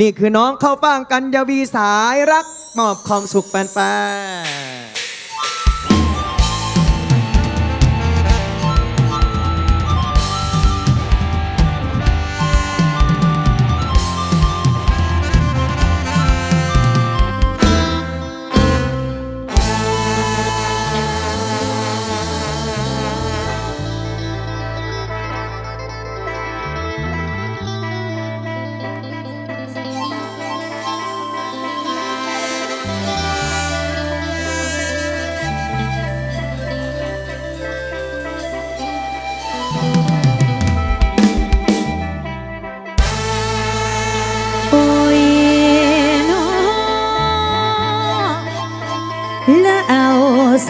นี่คือน้องเข้าฟ่างกัญญาวีสายรักมอบความสุขแฟน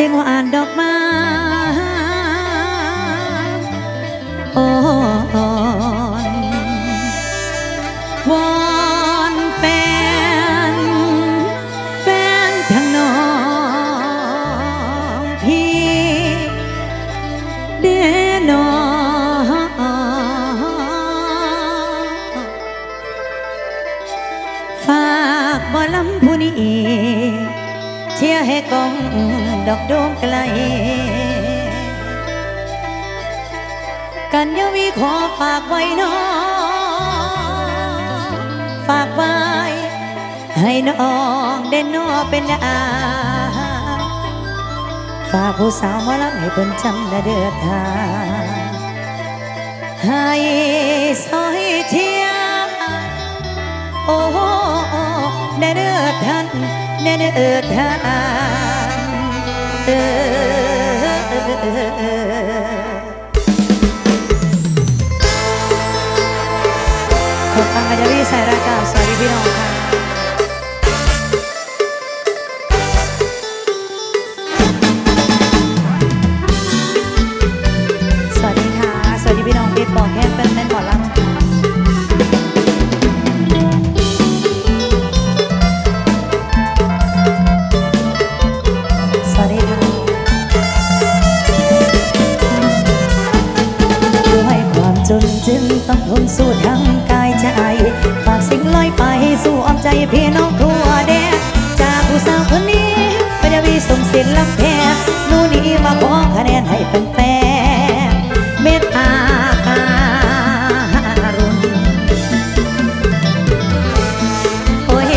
เสียงหวานดอกมาโอ้ กันยาวีขอฝากไว้น้องฝากไว้ ให้น้องเด่นนอเป็นอาฝากผู้สาวมาลัให้เพิ่นจำและเดือดทางให้ซอยเทียโอ้เด้อเด้อท่านเด้อดท่านเออ ขอ สิ่งลอยไปสู่อ้อมใจพี่น้องทั่วแดนจากผู้สาวคนนี้พยาวีส่งเสียงลำแพนหนูนี้มาขอคะแนนให้แฟนเมตตาการุณโอ้ย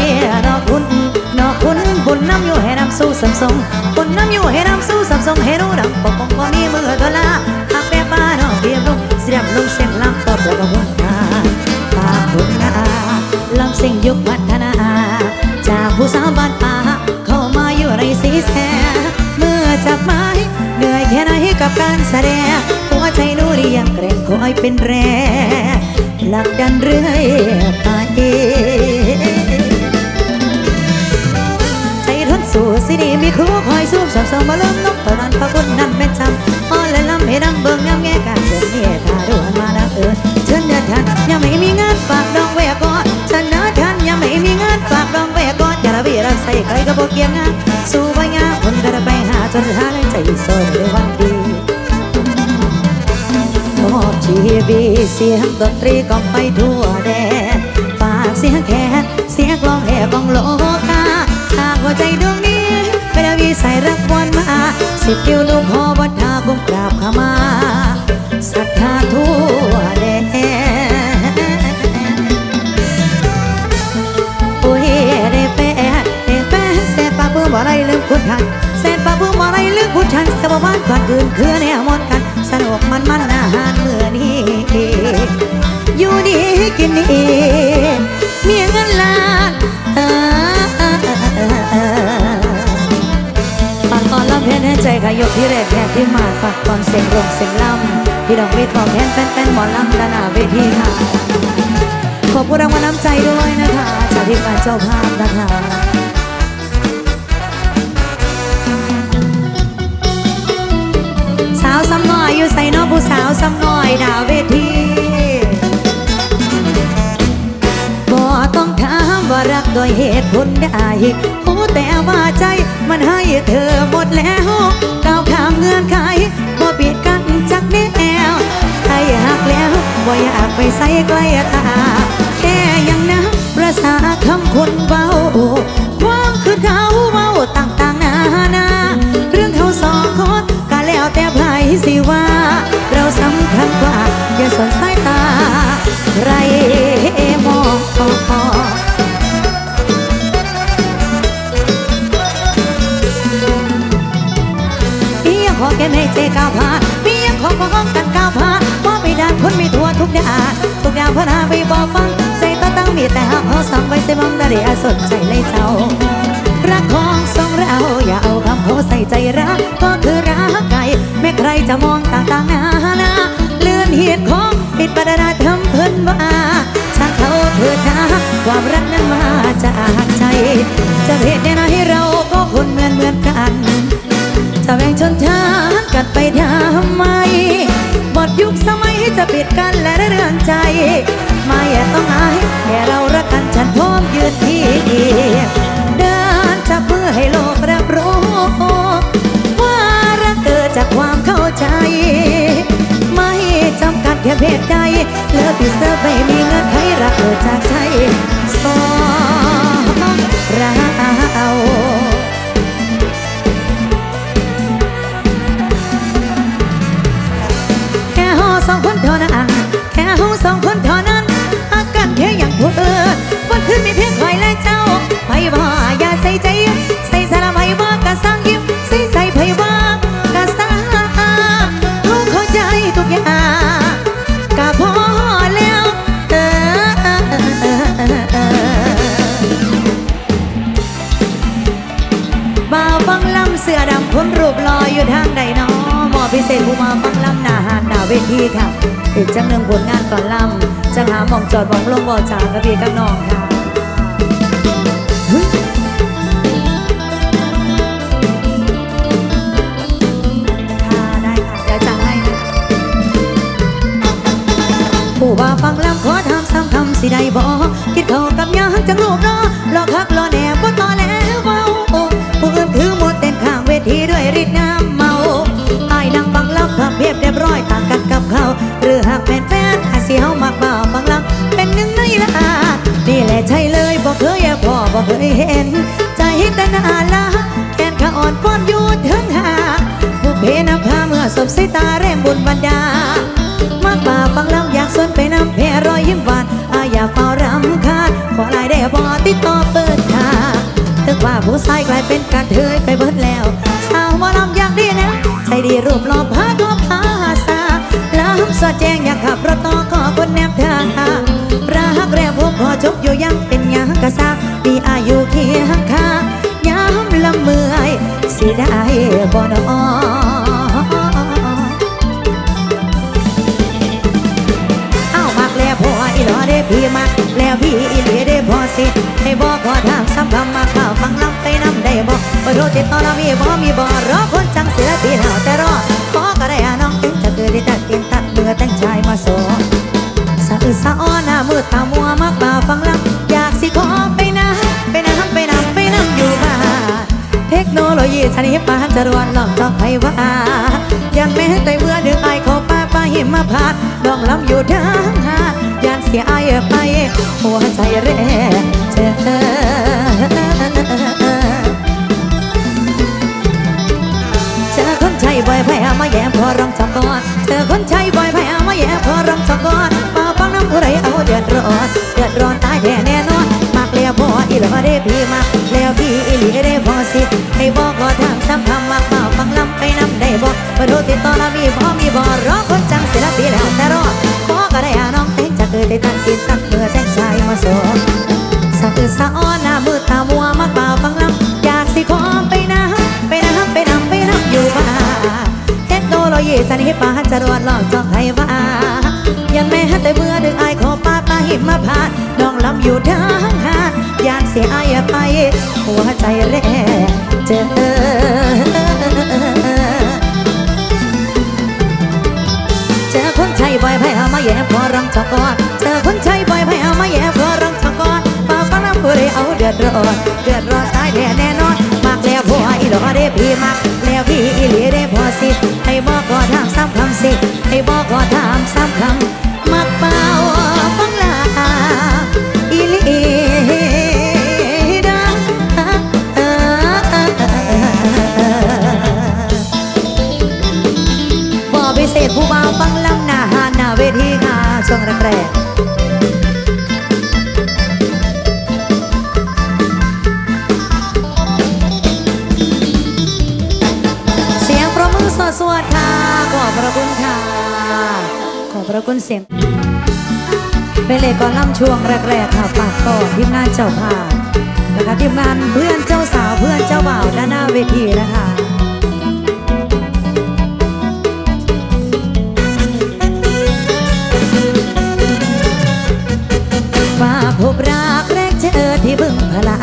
นอคุณนอคุณบุญน้ำอยู่ให้น้ำสู้สมสมบุญน้ำอยู่ให้น้ำสู้สมสมให้รู้ กับการแสดงหัวใจหนูนี่ยังเกรงคอยเป็นแรงผลักดันเรื่อยไปใจทนสู่สิดีมีครูคอยซูมสอบสองมาเริ่มนกตอนนั้นพระคุณนั้นเป็นจำอ้อนและลำให้ดำเบิ่งงามแง่การเสียเมียตาดวนมาดังเอิญเชิญเดินทางยังไม่มีงานฝากดองไว้ก่อนฉันนะท่านยังไม่มีงานฝากดองไว้ก่อนอย่าระเบียรักใส่ใครก็บอกเกียงงานสู้ไปงานคนก็ได้ไปหาจนหาแรงใจโซนในวันีเสียงดนตรีก้องไปทั่วแดนฝากเสียงแคนเสียงกลองแห่กองโลกาหากหัวใจดวงนี้เป็นวิสัยรักวันมา สิบกิ้วลูกขอวัดทากุมกราบขมาศรัทธาทั่วแดนโอ้ยได้แฟนได้แฟนแสนปากเพื่อบ่ไรลืมคุณทันแสนปากเพื่อบ่ไรลืมคุณทันสบบ้านก่อนคืนคือแนว มันมันอาหารเมื่อนี้อยู่ดีกินดีมีเงินล้านเออเออเออเออเออฝากตอนรับเพนให้ใจขยกที่แรกแทนที่มาฝากตอนเสียงลงเสียงล่ำพี่ดอกเวทบอกแทนเป็นเป็นหมอลำกันหน้าเวทีค่ะขอบคุณรางวัลน้ำใจด้วยนะคะ จากทีมงานเจ้าภาพนะคะ สาวซ้ำหน่อยอยู่ใส่นอกผู้สาวซ้ำหน่อยดาวเวทีบ่ต้องถามว่ารักโดยเหตุผลใดโอ้แต่ว่าใจมันให้เธอหมดแล้วก้าวข้ามเงื่อนไขบ่ปิดกันจากแนวใครหักแล้วบ่อยากไปใส่ใกล้ตาแค่ยังนะประสาคำคนเบาความคือเขาเบาต่างๆนานาเรื่องเขาสองคนก็แล้วแต่ สิว่า เราสำคัญกว่า อย่าสนสายตา ใครมองเพียงขอแก้ไม่เจก้าวผ่านเพียงขอขอห้องกันก้าวผ่านมองไปด้านคนไม่ทั่วทุกด้านทุกดาวพนาไปบอกฟัง ใจก็ตั้งมีแต่หาขอสั่งไว้เสียมองดาเดียสนใจเลยเจ้า รักของสองเราอย่าเอาคำเขาใส่ใจรัก ก็คือรักไก่แม้ใครจะมองต่างๆนานาเลื่อนเหตุของปิดประดาทำเพิ่นว่าช่างเขาเถิดนะความรักนั้นมาจากใจ จะเหตุใดนะให้เราก็คนเหมือนเหมือนกัน จะแบ่งชนชาติกันไปทำไมหมดยุคสมัยจะปิดกันและเรื่องใจไม่ต้องอายแค่เรารักกันฉันพร้อมยืนที่ เพศใดเลิกติดเสื้อไม่มีเงื่อนไขรักเกิดจากใจสองเราแค่ห้อสองคนเท่านั้นแค่ห้อสองคนเท่านั้นอากันแค่อย่างผู้อื่นวันคืนมีเพียงคอยและเจ้าไผว่าอย่าใส่ใจ ใส่สารไผว่ากะสร้างยิ้มใส่ใส่ไผว่า เสื้อดำคนรูปลอยอยู่ทางใดน้อหมอพิเศษผู้มาฟังลำหน้าหานหน้าเวทีค่ะอีกจังหนึ่งผลงานก่อนลำจังหาหมองจอดหมองลงบ่อจากกระพีกับน้องค่ะค่ะได้ค่ะเดี๋ยวจังให้นะผู้ว่าฟังลำขอถามซ้ำคำสิได้บ่คิดเขากับยางจังรูปรอรอคักรอแนบ กับเขา หรือหากเป็นแฟนอาเสียวมากเบาฟังลำเป็นหนึ่งในละนี่แหละใช่เลยบอกเคยพอบอกเคยเห็น ใจแต่นาละแขนขาอ่อนป้อนอยูถึงหาผู้เพนำพาเมื่อสบสายตาแรงบุญบันดามากบ่าฟังลำอยากสวนไปนำแพ่รอยยิ้มหวานอาอยากเฝ้ารำคาญขอลายได้บอติดต่อเปิดทางถึงว่าผู้ชายกลายเป็นกระเทยไปเบิดแล้ว สาวหมาลำอยากดีนะใจดีรูปหล่อพาตัวพาสาลำ สอดแจงอยากขับรถต่อขอคนแนบทางรักแรกพบพอจบอยู่ยังเป็นยังกะซามีอายุเคียงข้าย้ำลำเมื่อยสิได้บ่นอเอามักแล้วพออีหลอได้พี่มักแล้วพี่อีเหลีได้พอสิให้บอกขอถามซ้ำคำมาข่าวฟังลำไปน้ำได้บอกบอร์โทรติดต่อเรามีบ่มีบ่รอคน มาโซสะอึกสะอ้อนหน้ามืดตามัวมักมาฟังลำอยากสิขอไปนะไปนะไปนำไปนำอยู่บ้านเทคโนโลยีชนิดปานจรวดหลอกจอกไผว่ายันแม้แต่เมื่อดึงไอเขาป้าป้าหิมาพาดดองลำอยู่ทางหายันเสียไอายไปหัวใจเร่เจอ บ่อยแพ้มาแย่พอร้องจอกก่อนเธอคนใจบ่อยแพ้มาแย่พอร้องจอกก่อนมาฟังน้ำผู้ไรเอาเดือดร้อนเดือดร้อนตายแท้แน่นอนมากเลียพออีหลอได้พี่มาก ยีสันนิปานจรวดหลอกจอกให้ว่ายันแม้แต่เมื่อดึงไอายขอป้าป้าหิมมาพานน้องลำอยู่ทางหาดยานเสียไอายไป หัวใจแร่เจอจอคนใจบ่อยไพ่เอามาแย่พอรังจอกอนเจอคนใจบ่อยไพ่เอามาแย่พอรังจอกอนป้าป้าลำผู้ใดเอาเดือดร้อนเดือดร้อนตายแน่แน่นอนมากแล้วผัวอีหลอได้พี่มักแล้วพี่อีหลีได้พอสิให้บอกก็ถามคำสิให้บอกว่าถามสามคำมักเป่าฟังลาอีลีดังบอกไปเสดผู้บ่าวฟังลำหน้าหาหน้าเวทีค่ะช่วงแรก คุณเสียง เป็นเลยก่อนล่ำช่วงแรกๆค่ะฝากก่อทีมงานเจ้าภาพนะคะทีมงานเพื่อนเจ้าสาวเพื่อนเจ้าบ่าวด้านหน้าเวทีนะคะว่าพบรักแรกเจอที่บึงพลา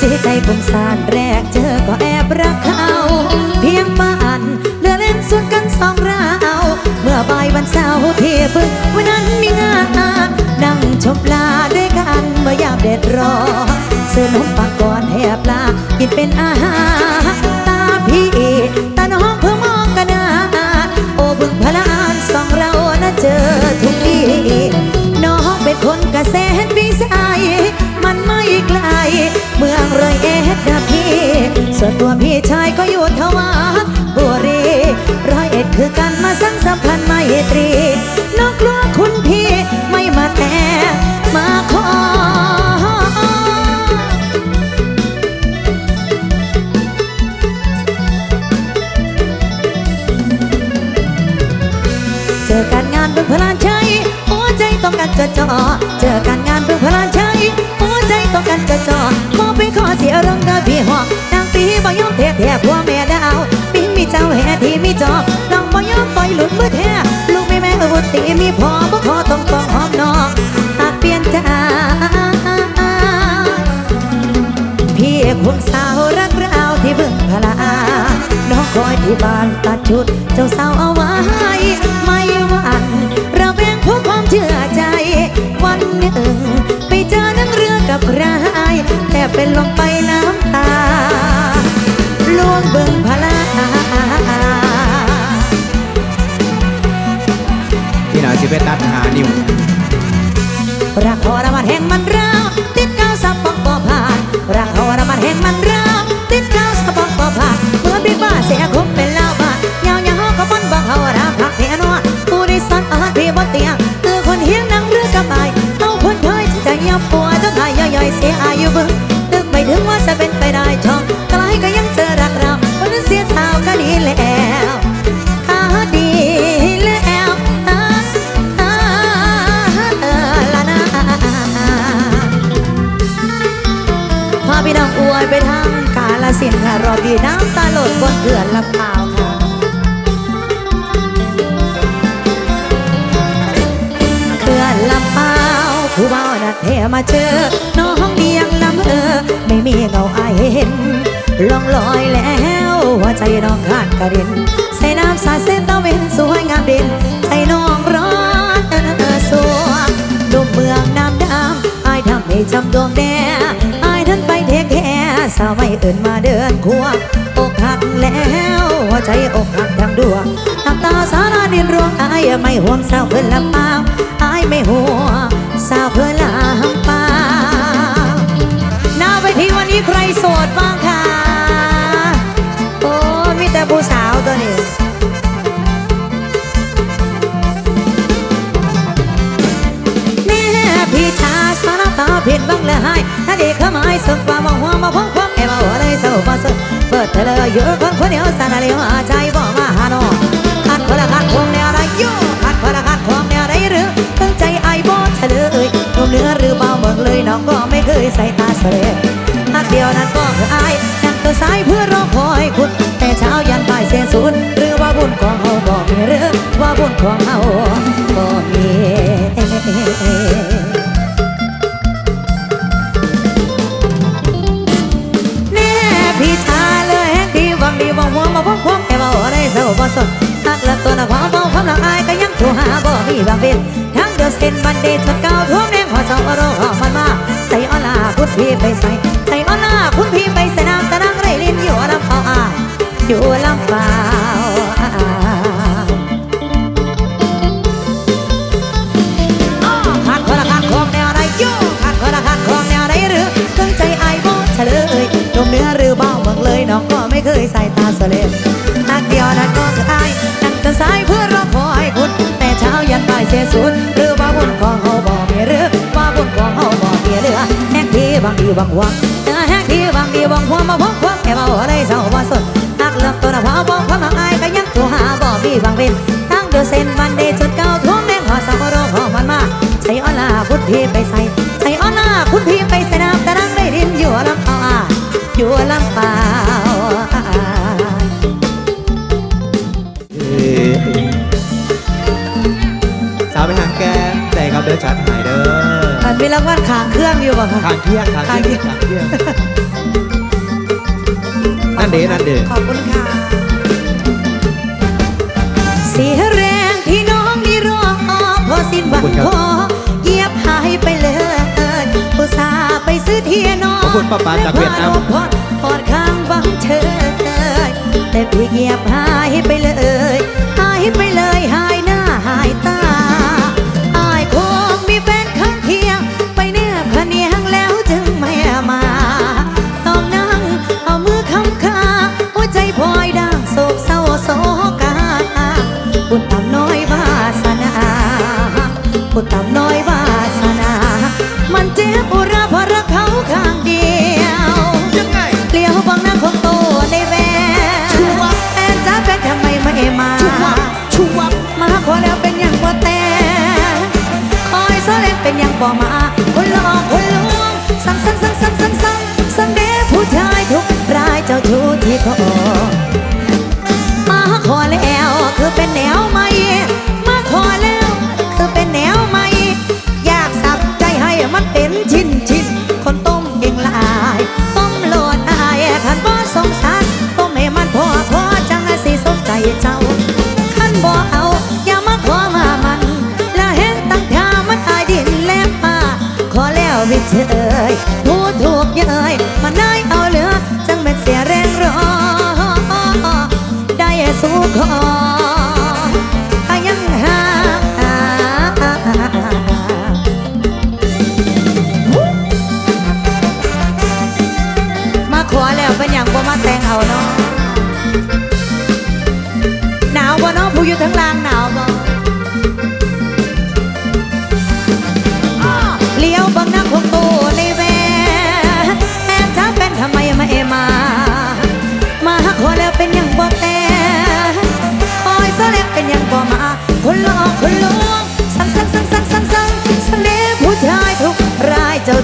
จิตใจผมสานแรกเจอก็แอบรักเขา เพียงปา สองเรา เมื่อบ่ายวันเสาร์เที่บึงวันนั้นมีงานนั่งชมปลาด้วยกันเมื่อยามเด็ดรอซื้อนมปังก่อนให้ปลากินเป็นอาหารตาพี่ตาน้องเพื่อมองกันนาโอ้บึงพลานสองเรานะเจอทุกทีน้องเป็นคนเกษตรวิสัยมันไม่ไกล เมืองรอยเอ็ดนะพี่ ส่วนตัวพี่ชายก็อยู่ทวาร ตรีนองกลัวคุณพี่ไม่มาแต่มาขอเจอการงานเบิ่งพลานชัยหัวใจต้องการจะจ่อเจอการงานเบิ่งพลานชัยหัวใจต้องการจะจ่อมองไปขอเสียรองกะพี่หอกนางปีบ่ยอมแท้แท้ผัวแม่ดาวปีมีเจ้าแห่ที่มีจอบ หลุดมือแท้ลูกแม่แม่อุติมีพอบ่ขอต้องต้องหอมนอกหากเปลี่ยนใจพี่คงสาวรักเราที่บึงพลา น้องคอยที่บ้านตัดชุด เจ้าสาวเอาไว้ ไม่หวันเราแบ่งผู้ความเชื่อใจ วันหนึ่ง ไปเจอนั่งเรือกับใครแต่เป็นลงไป งมันร้าติดกาวสับปองบ่ผ่าเมื่อบิ๊กบ้าเสียคมเป็นลาวบายาวยาวก็มันบังเขาราพักเทียนวผู้ได้สอนอาหารที่บนเตียงคือคนเฮียงนั่งเรือกระบายเอาคนเคยใจยับปวดต้องหายย่อยเสียอายุบึ้งนึกไม่ถึงว่าจะเป็นไปได้ช่อง ลองลอยแล้วหัวใจน้องขาดกระเด็นใส่น้ำสาดเส้นตะเวนสวยงามเด่นใจน้องร้อนเออสวงดุมเมืองน้ำดำอายทำให้จำดวงแดอายท่านไปเทคแค่สาวไม่เอื่นมาเดินควงอกหักแล้วหัวใจอกหักทั้งดวงน้ำตาสาราดินร่วงอายไม่ห่วงสาวเพื่อนลำปางอายไม่ห่วงสาวเพื่อนลำปางหน้าเวทีวันนี้ใครโสดบ้าง วสารเลวหาใจบ่มาหาน้องขัดคนละขัดคงแนวอะไรอยู่ขัดคนละขัดของแนวไรหรือตั้งใจไอ้บ่เลยหนุ่มเนื้อหรือเบาเมืองเลยน้องก็ไม่เคยใส่ตาเสลยหักเดียวนั้นก็คือไอ้นั่งตัวซ้ายเพื่อรอคอยคุณแต่เช้ายันบ่ายเสียศูนย์หรือว่าบุญของเฮาบ่มีหรือว่าบุญของเฮาบ่มี บ่สนหักหลักตัวนะความเมาความละอายก็ยังโทรหาบ่มีบางเว้นทั้งเดือดเส้นบันเดชดเก่าท่วมแดงหัวสองอรอมันมาใจอ่อนลาคุณพี่ไปใส่ใจอ่อนลาคุณพี่ไปใส่น้ำ เลยน้องก็ไม่เคยใส่ตาสเลมนักเดียวนั้นก็คือไอ้นั่งจนสายเพื่อรอคอยคุณแต่เช้ายันบ่ายเสียสูญหรือว่าบุญของเฮาบ่มีหรือว่าบุญของเฮาบ่มีเหลือแห่งทีบางดีบางหวังเออแห่งทีบางดีบางหวังมาพบความแค่เบาอะไรเศร้าบ่สนหักเลือกตัวนะพอบอกความหักอายก็ยังตัวหาบ่มีบางเว้นทั้งเดือดเส้นวันเดย์จุดเก่าท่วมแม่สาวรอขอมันมาใจอ่อนลาคุณพี่ไปใส่ ครับเดี๋ยวจัดหายเด้อมันมีรางวัลขางเครื่องอยู่ป่ะคะทางเที่ยงทางเที่ยงทางเที่ยงนั่นเด้นั่นเด้ขอบคุณค่ะเสียแรงที่น้องนี่รอพอสิ้นหวังพอเหยียบหายไปเลยอุตส่าห์ไปซื้อเทียนอขอบคุณป้าปาจากเวียดนามพอดพอดข้างบังเชยแต่พี่เหยียบหายไปเลย หายไปเลยหายหน้าหายตา ปุ่นต่ำน้อยวาสนา มันเจ็บอุราเพราะรักเขาข้างเดียวยังไงเลี้ยวบังหน้าของโตในแววชัวร์แอนจ้าเป็นทำไมไม่มาชัวร์ชัวร์มาขอแล้วเป็นอย่างบ่แต่คอยซอเล่นเป็นอย่างบ่มาคนหลอกคนลวงสั่งสั่งสั่งสั่งสั่งสั่งสั่งเดผู้ชายทุกรายเจ้าชู้ที่ขอมา ขอ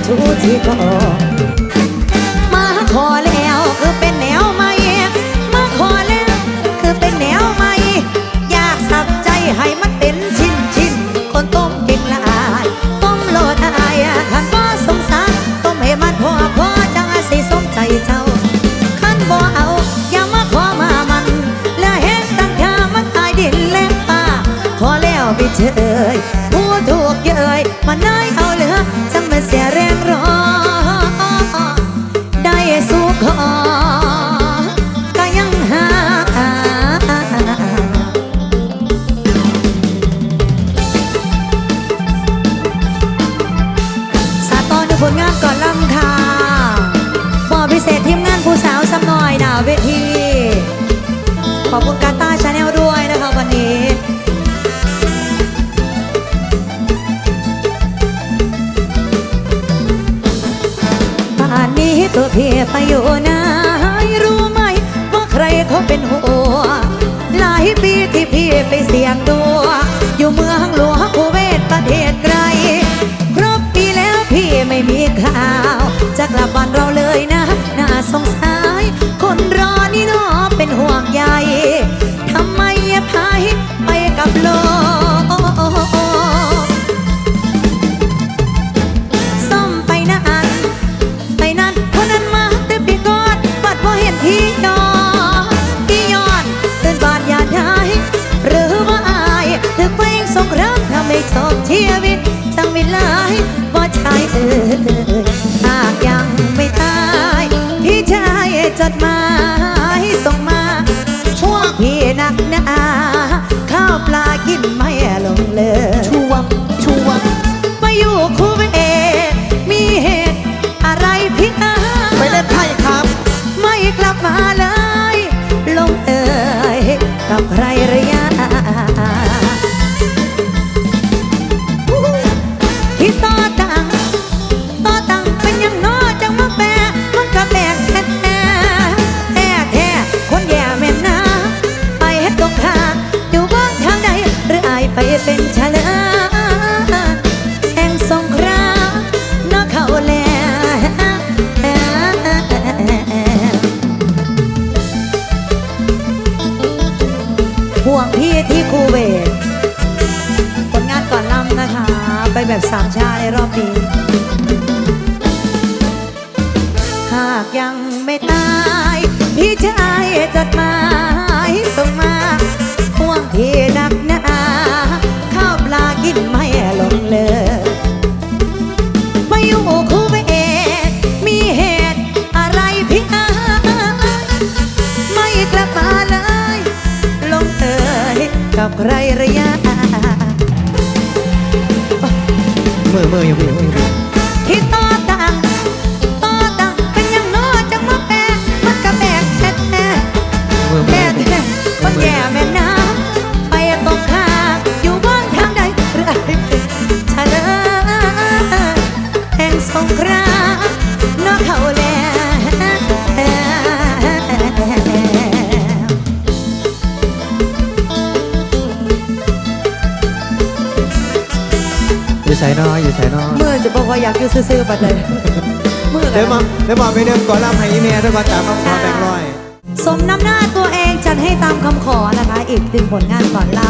ายเจ้ อบคุณกาตาชาแนลด้วยนะคะวันนี้ป่านนี้ตัวพี่ไปอยู่ไหนรู้ไหมว่าใครเขาเป็นหัวหลายปีที่พี่ไปเสี่ยงดัว อยู่เมืองหลวงคูเวตประเทศไกล ครบปีแล้วพี่ไม่มีข่าว จะกลับบ้านเราเลยนะ กับโลกส้มไปนานไปนานคนนั้นมาแต่ปีก่อนบัดพอเห็นพี่ยอดพี่ยอดตื่นบาดยาได้หรือว่าอายถึงไปสงครามทำให้ชอบชีวิตจังไม่ลายว่าชายเอ่ยหากยังไม่ตาย พี่ชายจดหมายส่งมาช่วงพี่หนักหนาข้า ปลากินไม่ Felipe, Chanel. กับใครระยะมือมืออยู่พี่มือ อจะบอกว่าอยากอยู่ซื่อๆบัดเลยเมื่อเดี๋ยวมาเดี๋ยวมาไปเดิมก่อนลำให้อีเมียทุกคนตามคำขอแบ่งร้อย สมน้ำหน้าตัวเองจัดให้ตามคำขอนะคะ อีกถึงผลงานก่อนล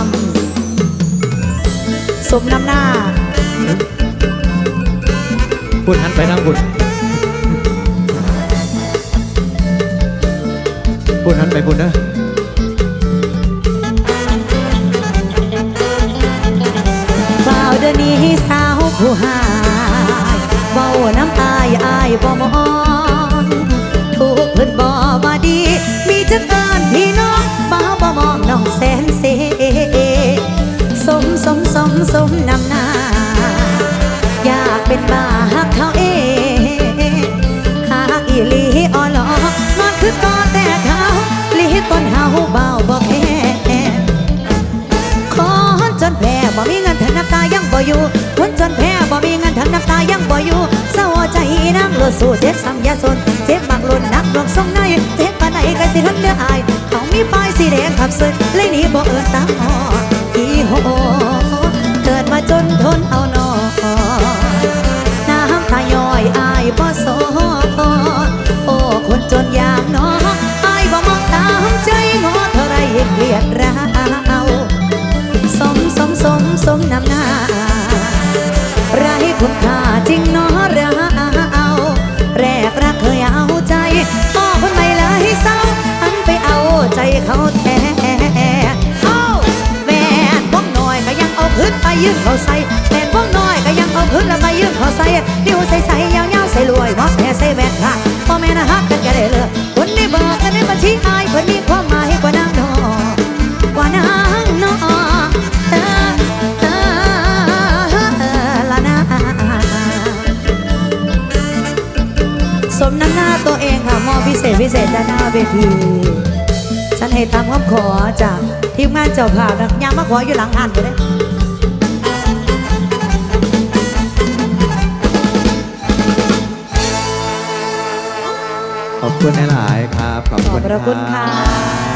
ำสมน้ำหน้าพูดหันไปนั่งพูดพูดหันไปพูดนะเปล่าเดี๋ยวนี้สาวผู้หาย เบาน้ำอายอายบ่มองถูกเพิ่นบ่มาดี มีจักเอินพี่น้องบ่บ่มองน้องแสนเสสมสมสมสมนำหน้า อยากเป็นบ้าหักเขาเองหากอีลีอ่อหลอกนอนคือก่อแต่เขาลีต้นเฮาเบาบ่แพ้คนจนแพ้บ่มีเงินทั้งน้ำตายังบ่อยู่คนจนแพ้บ่มีเงินทั้งน้ำตายังบ่อยู่ นั่งรถสู้เจ็บซ้ำยาสนเจ็บมากล้นนักดวงทรงในเจ็บปานไหนก็สิทนเดืออายเขามีป้ายสีแดงขับเสึกเลยหนี่บ่เอิ้นตามหออีโหเกิดมาจนทนเอานอน้ำตาย้อยอายบ่สนโอ้คนจนอย่างน้ออายบ่มองตามใจงอเท่าไรเกลียดเราสมสมสมสมน้ำหน้าไรคุณค่าจริงเนอรา เขาแท้เอาแม่นพวกน้อยก็ยังเอาพื้นไปยื่นเขาใส่แม่นพวกน้อยก็ยังเอาพื้นแล้วไปยื่นเขาใส่ดิวใส่ใส่ยาวๆใส่รวยวักแม่ใส่แว่ค่ะพ่อแม่นะฮักกันแกได้เลยคนนี้บอกกันในบัญชีอายเพิ่นมีความหมายกว่านางนอกว่านางนอเออเออละนาสมน้ำหน้าตัวเองค่ะมอพิเศษพิเศษด้านหน้าเวที ฉันให้ตามคำขอจากทีมงานเจ้าภาพนะยังมาขออยู่หลังงานเลยขอบคุณหลาย ๆ ครับ ขอบขอคุบณพระคุณค่ะรับ